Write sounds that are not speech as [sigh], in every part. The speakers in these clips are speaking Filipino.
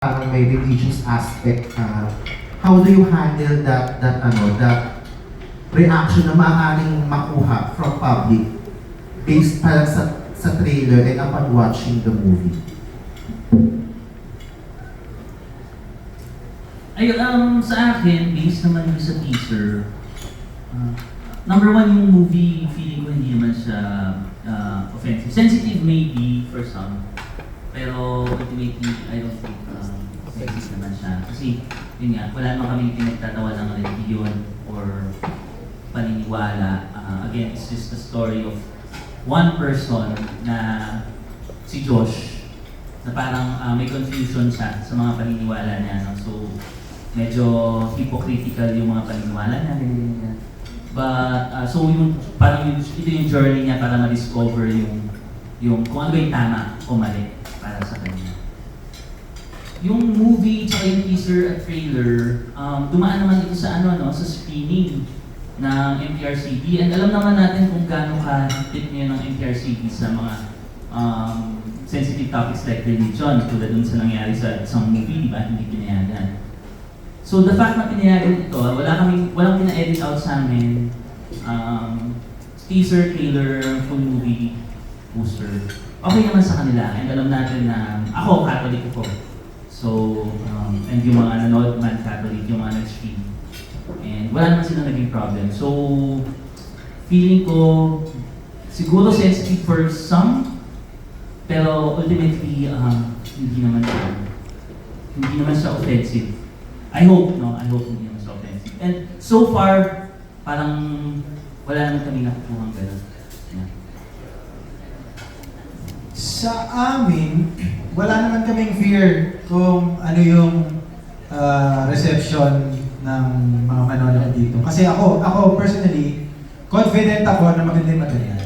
parang may religious aspect uh, how do you handle that that ano that reaction na maaaring makuha from public based pa sa sa trailer and upon watching the movie Ayun, um, sa akin, based naman yung sa teaser, uh, number one yung movie, feeling ko hindi naman siya uh, offensive. Sensitive maybe for some, pero ultimately, I don't think naman siya. Kasi, yun nga, wala naman kami pinagtatawa ng religion or paniniwala. Uh, again, it's just a story of one person na si Josh na parang uh, may confusion siya sa mga paniniwala niya. No? So, medyo hypocritical yung mga paniniwala niya. But, uh, so yung, parang yung, ito yung journey niya para ma-discover yung, yung kung ano yung tama o mali para sa kanya. Yung movie, tsaka yung teaser at trailer, um, dumaan naman ito sa ano, no, sa screening ng MPRCB. And alam naman natin kung gaano niya ng MPRCB sa mga um, sensitive topics like religion, tulad dun sa nangyari sa isang movie, di ba? Hindi pinayagan. So the fact na pinayagan ito, wala kaming, walang pina-edit out sa amin. Um, teaser, trailer, full movie, poster. Okay naman sa kanila. And alam natin na ako, Catholic ako. So, um, and yung mga nanood man Catholic, yung mga nag-stream. And wala naman silang naging problem. So, feeling ko, siguro sensitive for some, pero ultimately, um, hindi naman siya, hindi naman siya offensive. I hope, no? I hope hindi naman siya offensive. And so far, parang wala naman kami nakukuha ng gano'n. Yeah. Sa amin, wala naman kaming fear kung ano yung ah, reception ng mga manonood dito. Kasi ako, ako personally, confident ako na maganda yung material.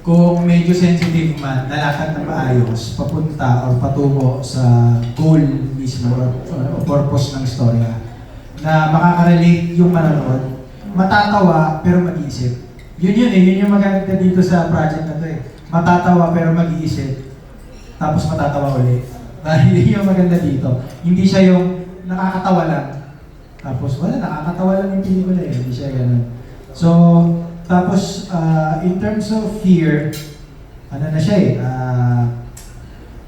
Kung medyo sensitive man, lalakad na maayos, papunta or patungo sa goal mismo or, or purpose ng storya na makaka-relate yung manonood, matatawa pero mag-iisip. Yun yun eh, yun yung maganda dito sa project na to eh. Matatawa pero mag-iisip, tapos matatawa ulit. [laughs] Dahil yun yung maganda dito. Hindi siya yung nakakatawa lang. Tapos wala, nakakatawa lang yung pelikula eh. Hindi siya ganun. So, tapos uh, in terms of fear, ano na siya eh, ah,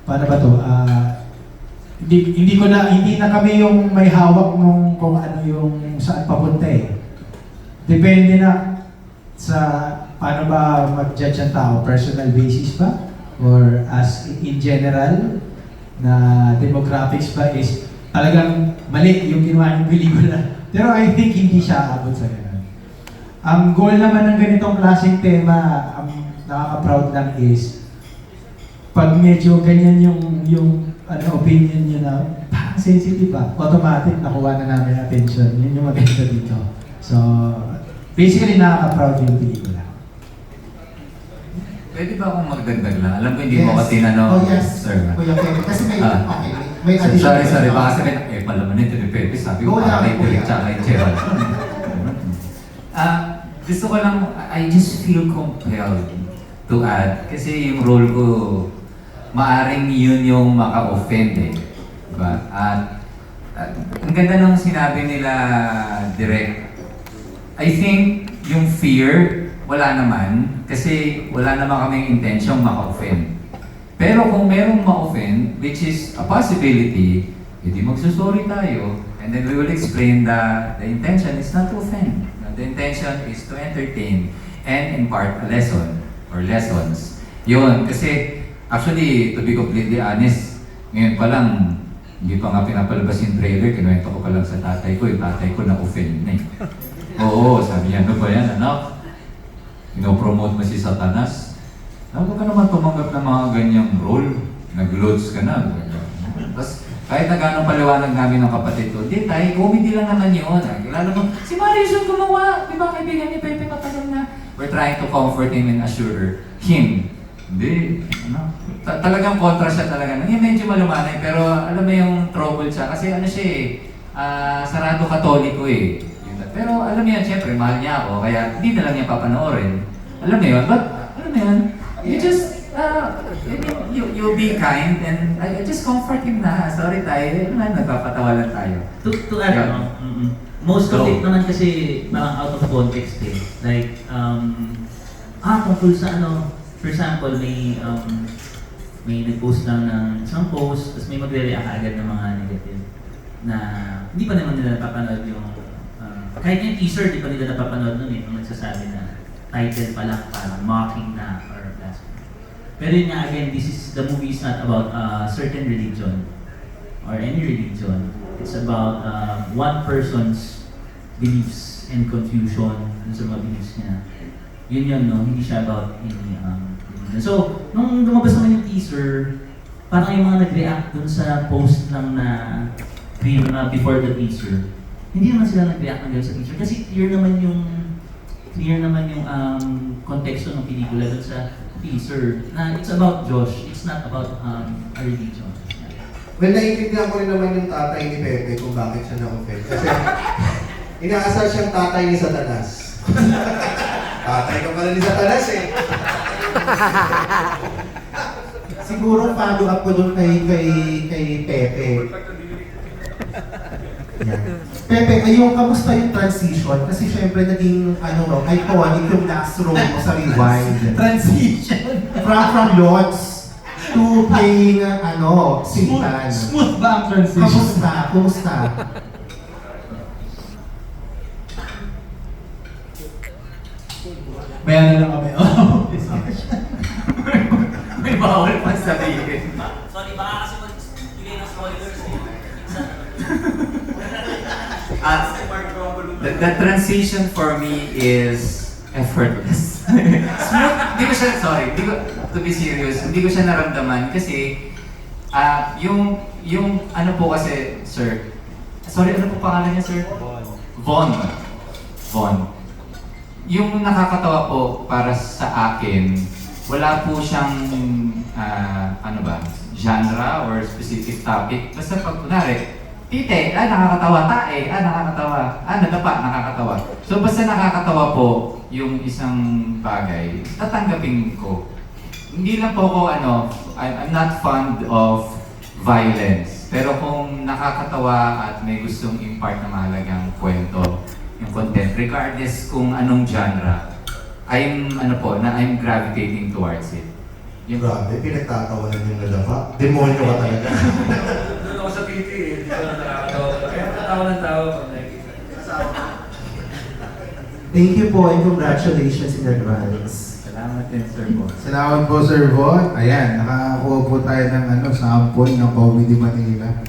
paano ba to? Ah, hindi, hindi ko na, hindi na kami yung may hawak nung kung ano yung saan papunta eh. Depende na sa paano ba mag-judge ang tao, personal basis ba? Or as in general, na demographics ba is talagang mali yung ginawa ng pelikula. [laughs] Pero I think hindi siya abot sa ganun. Ang goal naman ng ganitong klaseng tema, ang nakaka-proud lang is pag medyo ganyan yung yung ano opinion niyo na parang sensitive ba, automatic nakuha na namin attention. Yun yung maganda dito. So, basically nakaka-proud yung pelikula. Pwede ba akong magdagdag lang? Alam ko hindi mo ako tinanong, oh yes sir. Kuya Pepe kasi may Ah. okay may So, additional sorry, sorry. Baka sabihin, eh, pala man ito ni Pepe. Sabi ko, para kay kuya. tsaka kay Gerald. [laughs] Ah, gusto ko lang, I just feel compelled to add. Kasi yung role ko, maaring yun yung maka-offend eh. Diba? At, at ang ganda nung sinabi nila direct. I think yung fear, wala naman. Kasi wala naman kaming intensyong maka-offend. Pero kung merong ma-offend, which is a possibility, edi magsusorry tayo. And then we will explain that the intention is not to offend. The intention is to entertain and impart a lesson or lessons. Yun, kasi actually, to be completely honest, ngayon pa lang, hindi pa nga pinapalabas yung trailer, kinuwento ko pa lang sa tatay ko, yung tatay ko na-offend na eh. [laughs] Oo, sabi niya, ano ba yan, anak? Pinopromote mo si Satanas? Huwag ka naman tumanggap ng mga ganyang role. Nag-loads ka na. Tapos, kahit na gano'ng paliwanag namin ng kapatid ko, hindi tayo, comedy lang naman yun. Lalo mo, si Marius yung gumawa. Di ba kaibigan ni Pepe matagal na? We're trying to comfort him and assure him. Hindi, ano, ta- talagang kontra siya talaga. Hindi, medyo malumanay, pero alam mo yung trouble siya. Kasi ano siya eh, ah, sarado katoliko eh. Yun. Pero alam mo yan, syempre, mahal niya ako, kaya hindi na lang niya papanoorin. Alam mo yun, but, alam mo yun, you just, uh, you, you, you be kind and I, I just comfort him na, sorry tayo, yun naman, nagpapatawa lang tayo. To, to add, Yeah. no? mm most of Go. it naman kasi parang out of context eh. Like, um, ah, tungkol sa ano, for example, may, um, may nag-post lang ng isang post, tapos may magre-react agad ng mga negative na hindi pa naman nila napapanood yung, kahit yung teaser, di pa nila napapanood nun eh, nung nagsasabi na title pa lang parang mocking na or blasphemy. Pero yun nga, again, this is, the movie is not about a certain religion or any religion. It's about um, one person's beliefs and confusion dun sa mga beliefs niya. Yun yun, no? Hindi siya about any um. So, nung lumabas naman yung teaser, parang yung mga nag-react dun sa post lang na na before the teaser, hindi naman sila nag-react ng sa teaser kasi clear naman yung clear naman yung um, konteksto ng pelikula dun sa teaser na it's about Josh, it's not about um, a religion. Well, naiintindihan ko rin naman yung tatay ni Pepe kung bakit siya na-offend. Kasi [laughs] inaasar siyang tatay ni Satanas. [laughs] tatay ka pala ni Satanas eh. [laughs] Siguro follow up ko dun kay, kay, kay Pepe. Yan. Pepe, ayun, kamusta yung transition? Kasi syempre naging, ano no, iconic yung last row mo sa Rewind. [laughs] Transition. From, from Lots to playing, uh, ano, Smooth, Sintan. smooth ba ang transition? Kamusta? Kumusta? May ano lang kami. Oh. [laughs] May bawal pa sabihin. Ah, the, the transition for me is effortless. [laughs] Smooth. Hindi ko siya, sorry, hindi ko, to be serious, hindi ko siya naramdaman kasi ah yung, yung ano po kasi, sir, sorry, ano po pangalan niya, sir? Von. Von. Yung nakakatawa po para sa akin, wala po siyang, ah, ano ba, genre or specific topic. Basta pag kunwari, tite, ah, nakakatawa, tae, ah, nakakatawa, ah, nadapa, nakakatawa. So basta nakakatawa po yung isang bagay, tatanggapin ko. Hindi lang po ako, ano, I'm not fond of violence. Pero kung nakakatawa at may gustong impart na mahalagang kwento, yung content, regardless kung anong genre, I'm, ano po, na I'm gravitating towards it. Yung, Grabe, pinagtatawanan yung nadapa. Demonyo ka talaga. [laughs] Sa PT eh. Hindi ko na nakakatawa. Kaya katawa ng tao pag nakikita. Thank you po and congratulations in advance. salamat din, Sir Boss. Salamat po Sir Von. Ayan, nakakuha po tayo ng ano, sample ng Comedy Manila.